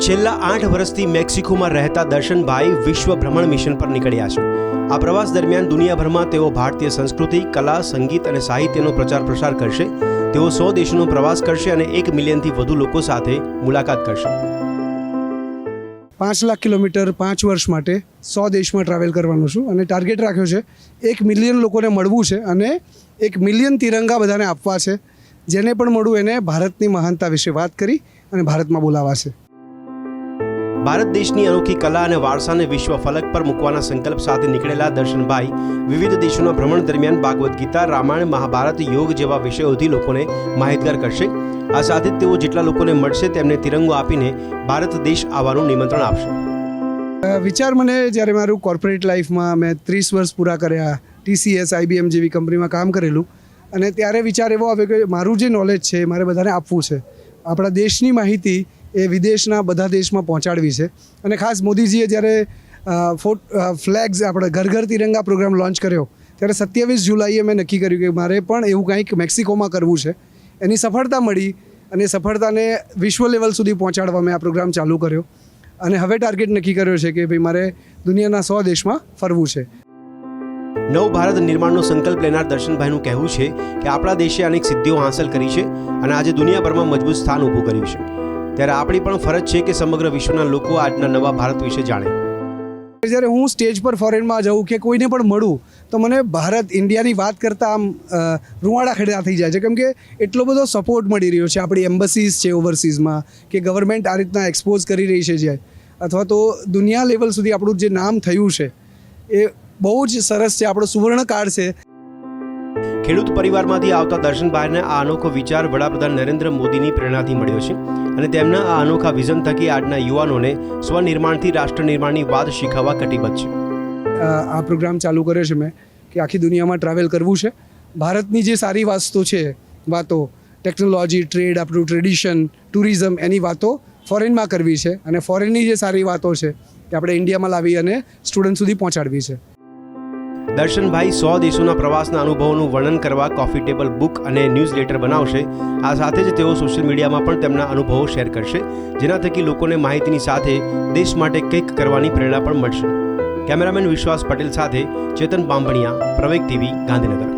છેલ્લા આઠ વર્ષથી મેક્સિકોમાં રહેતા દર્શનભાઈ વિશ્વ ભ્રમણ મિશન પર નીકળ્યા છે. આ પ્રવાસ દરમિયાન દુનિયાભરમાં તેઓ ભારતીય સંસ્કૃતિ, કલા, સંગીત અને સાહિત્યનો પ્રચાર પ્રસાર કરશે. તેઓ સો દેશોનો પ્રવાસ કરશે અને એક મિલિયનથી વધુ લોકો સાથે મુલાકાત કરશે. પાંચ લાખ કિલોમીટર પાંચ વર્ષ માટે સો દેશમાં ટ્રાવેલ કરવાનું છું અને ટાર્ગેટ રાખ્યો છે. એક મિલિયન લોકોને મળવું છે અને એક મિલિયન તિરંગા બધાને આપવા છે. જેને પણ મળું એને ભારતની મહાનતા વિશે વાત કરી અને ભારતમાં બોલાવા છે. ભારત દેશની અનોખી કલા અને વારસાને વિશ્વ ફલક પર મૂકવાના સંકલ્પ સાથે નીકળેલા દર્શનભાઈ વિવિધ દેશોના ભ્રમણ દરમિયાન ભાગવદ્ ગીતા, રામાયણ, મહાભારત, યોગ જેવા વિષયોથી લોકોને માહિતગાર કરશે. આ સાથે તેઓ જેટલા લોકોને મળશે તેમને તિરંગો આપીને ભારત દેશ આવવાનું નિમંત્રણ આપશે. વિચાર મને જ્યારે મારું કોર્પોરેટ લાઈફમાં મેં ત્રીસ વર્ષ પૂરા કર્યા ટીસીએસ આઈબીએમ જેવી કંપનીમાં કામ કરેલું, અને ત્યારે વિચાર એવો આવ્યો કે મારું જે નોલેજ છે મારે બધાને આપવું છે. આપણા દેશની માહિતી એ વિદેશના બધા દેશમાં પહોંચાડવી છે. અને ખાસ મોદીજીએ જ્યારે ફોટ ફ્લેગ્સ આપણે ઘર ઘર તિરંગા પ્રોગ્રામ લોન્ચ કર્યો, ત્યારે સત્યાવીસ જુલાઈએ મેં નક્કી કર્યું કે મારે પણ એવું કંઈક મેક્સિકોમાં કરવું છે. એની સફળતા મળી અને સફળતાને વિશ્વ લેવલ સુધી પહોંચાડવા મેં આ પ્રોગ્રામ ચાલુ કર્યો. અને હવે ટાર્ગેટ નક્કી કર્યો છે કે ભાઈ મારે દુનિયાના સો દેશમાં ફરવું છે. નવ ભારત નિર્માણનો સંકલ્પ લેનાર દર્શનભાઈનું કહેવું છે કે આપણા દેશે અનેક સિદ્ધિઓ હાંસલ કરી છે અને આજે દુનિયાભરમાં મજબૂત સ્થાન ઊભું કર્યું છે. ત્યારે આપણી પણ ફરજ છે કે સમગ્ર વિશ્વના લોકો આજના નવા ભારત વિશે જાણે. જ્યારે હું સ્ટેજ પર ફોરેનમાં જાઉં કે કોઈને પણ મળું, તો મને ભારત ઇન્ડિયાની વાત કરતાં આમ રૂવાડા ખડા થઈ જાય છે. કેમ કે એટલો બધો સપોર્ટ મળી રહ્યો છે આપણી એમ્બસીઝ છે ઓવરસીઝમાં કે ગવર્મેન્ટ આ રીતના એક્સપોઝ કરી રહી છે જે અથવા તો દુનિયા લેવલ સુધી આપણું જે નામ થયું છે, એ બહુ જ સરસ છે. આપણો સુવર્ણ કાળ છે. ખેડૂત પરિવારમાંથી આવતા દર્શનભાઈને આ અનોખો વિચાર વડાપ્રધાન નરેન્દ્ર મોદીની પ્રેરણાથી મળ્યો છે અને તેમના આ અનોખા વિઝન થકી આજના યુવાનોને સ્વનિર્માણથી રાષ્ટ્ર નિર્માણની વાત શીખવવા કટિબદ્ધ છે. આ પ્રોગ્રામ ચાલુ કર્યો છે મેં કે આખી દુનિયામાં ટ્રાવેલ કરવું છે. ભારતની જે સારી વાસ્તુ છે, વાતો ટેકનોલોજી ટ્રેડ આપણું ટ્રેડિશન ટુરિઝમ એની વાતો ફોરેનમાં કરવી છે અને ફોરેનની જે સારી વાતો છે, એ આપણે ઇન્ડિયામાં લાવી અને સ્ટુડન્ટ સુધી પહોંચાડવી છે. દર્શનભાઈ સો દેશોના પ્રવાસના અનુભવોનું વર્ણન કરવા કોફી ટેબલ બુક અને ન્યૂઝ લેટર બનાવશે. આ સાથે જ તેઓ સોશિયલ મીડિયામાં પણ તેમના અનુભવો શેર કરશે, જેના થકી લોકોને માહિતીની સાથે દેશ માટે કંઈક કરવાની પ્રેરણા પણ મળશે. કેમેરામેન વિશ્વાસ પટેલ સાથે ચેતન બાંભણિયા, પ્રવેગ ટીવી, ગાંધીનગર.